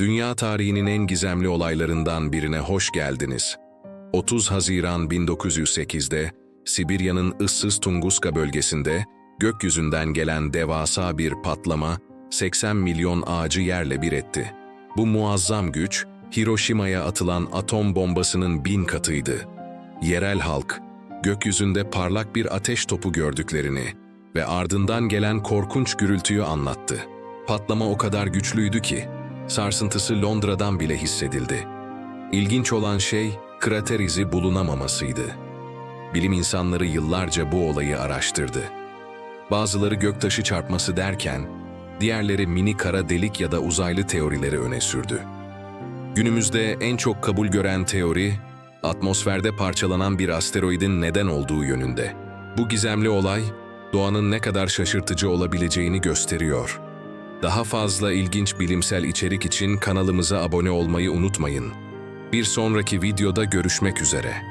Dünya tarihinin en gizemli olaylarından birine hoş geldiniz. 30 Haziran 1908'de Sibirya'nın ıssız Tunguska bölgesinde gökyüzünden gelen devasa bir patlama 80 milyon ağacı yerle bir etti. Bu muazzam güç Hiroşima'ya atılan atom bombasının bin katıydı. Yerel halk gökyüzünde parlak bir ateş topu gördüklerini ve ardından gelen korkunç gürültüyü anlattı. Patlama o kadar güçlüydü ki sarsıntısı Londra'dan bile hissedildi. İlginç olan şey krater izi bulunamamasıydı. Bilim insanları yıllarca bu olayı araştırdı. Bazıları göktaşı çarpması derken, diğerleri mini kara delik ya da uzaylı teorileri öne sürdü. Günümüzde en çok kabul gören teori, atmosferde parçalanan bir asteroidin neden olduğu yönünde. Bu gizemli olay, doğanın ne kadar şaşırtıcı olabileceğini gösteriyor. Daha fazla ilginç bilimsel içerik için kanalımıza abone olmayı unutmayın. Bir sonraki videoda görüşmek üzere.